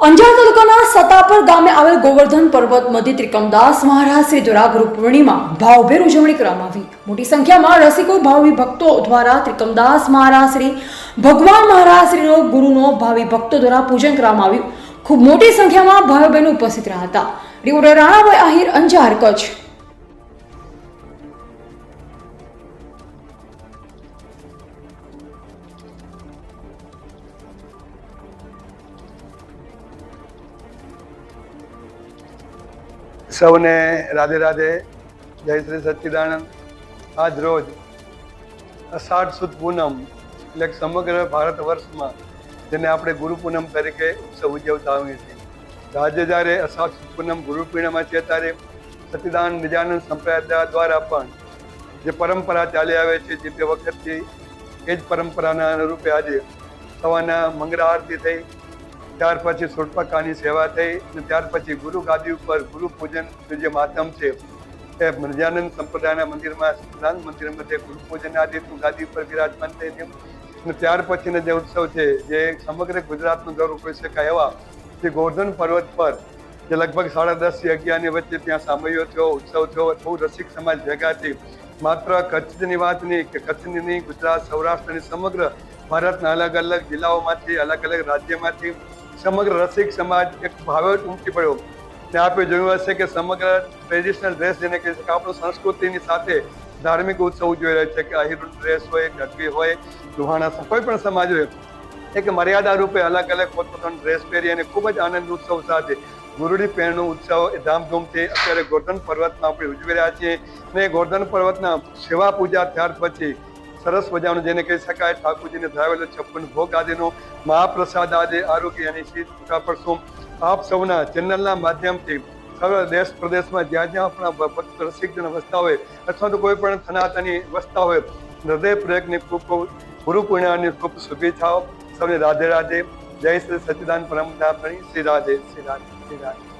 અંજાર તાલુકાના સતાપર ગામે આવેલ ગોવર્ધન પર્વત મધ્ય ત્રિકમદાસ મહારાજ દ્વારા ગુરુ પૂર્ણિમા ભાવભેર ઉજવણી કરવામાં આવી. મોટી સંખ્યામાં રસિકો, ભાવિ ભક્તો દ્વારા ત્રિકમદાસ મહારાજ શ્રી ભગવાન મહારાજ શ્રીનો ગુરુનો ભાવિ ભક્તો દ્વારા પૂજન કરવામાં આવ્યું. ખૂબ મોટી સંખ્યામાં ભાઈઓ બહેનો ઉપસ્થિત રહ્યા હતા. રિપોર્ટર રાણાભાઈ આહિર, અંજાર કચ્છ. સૌને રાધે રાધે, જય શ્રી સચ્ચિદાનંદ આજ રોજ અષાઢ સુદ પૂનમ, એટલે સમગ્ર ભારત વર્ષમાં જેને આપણે ગુરુ પૂનમ તરીકે ઉત્સવ ઉજવતા હોઈએ છીએ. આજે જ્યારે અષાઢ સુદ પૂનમ ગુરુ પૂર્ણિમા છે, ત્યારે સચ્ચિદાનંદ નિજાનંદ સંપ્રદાય દ્વારા પણ જે પરંપરા ચાલી આવે છે, જે તે વખતથી એ જ પરંપરાના અનુરૂપે આજે સવારના મંગળા આરતી થઈ ત્યાર પછી સુરપકાની સેવા થઈ અને ત્યાર પછી ગુરુ ગાદી ઉપર ગુરુ પૂજન જે માધ્યમ છે, એ મૃજાનંદ સંપ્રદાયના મંદિરમાં સિદ્ધાંત મંદિરમાં જે ગુરુ પૂજન આદિ ગાદી ઉપર વિરાજમાન થઈ છે અને ત્યાર પછીનો જે ઉત્સવ છે, જે સમગ્ર ગુજરાતનું ગૌરવ કહી શકાય એવા જે ગોવર્ધન પર્વત પર, જે લગભગ સાડા દસથી અગિયારની વચ્ચે ત્યાં સામયો થયો, ઉત્સવ થયો, બહુ રસિક સમાજ ભેગા થઈ. માત્ર કચ્છની વાત નહીં કે કચ્છની નહીં, ગુજરાત સૌરાષ્ટ્રની સમગ્ર ભારતના અલગ અલગ જિલ્લાઓમાંથી અલગ અલગ રાજ્યમાંથી સમગ્ર રસિક સમાજ એક ભાવે ઉમટી પડ્યો. ને આપણે જોયું હશે કે સમગ્ર ટ્રેડિશનલ ડ્રેસ જેને કહે છે કે આપણું સંસ્કૃતિની સાથે ધાર્મિક ઉત્સવ ઉજવી રહ્યા છે, કે અહિરુ ડ્રેસ હોય ગઢવી હોય, લુહાણા કોઈ પણ સમાજ હોય, એક મર્યાદા રૂપે અલગ અલગ પોતપોતાનો ડ્રેસ પહેરી અને ખૂબ જ આનંદ ઉત્સવ સાથે ગુરુડી પહેરનો ઉત્સવ એ ધામધૂમથી અત્યારે ગોર્ધન પર્વતમાં આપણે ઉજવી રહ્યા છીએ. અને ગોર્ધન પર્વતના સેવા પૂજા ત્યાર પછી સરસ મજાનું જેને કહી શકાય, ઠાકોરજીને ધરાવેલો છપ્પન ભોગ આદિનો મહાપ્રસાદ આજે આરોગ્ય અને શીત પરસું આપ સૌના ચેનલના માધ્યમથી સર્વ દેશ પ્રદેશમાં જ્યાં જ્યાં આપણા ભક્ત રસિકજન વસતા હોય, અથવા તો કોઈ પણ સનાતની વસતા હોય, હૃદય પ્રયોગની ખૂબ ખૂબ ગુરુ પૂર્ણિમાની ખૂબ શુભેચ્છાઓ સૌને રાધે રાધે. જય શ્રી સચિદાન પરમ શ્રી રાધે શ્રી રાધે શ્રી રાધે.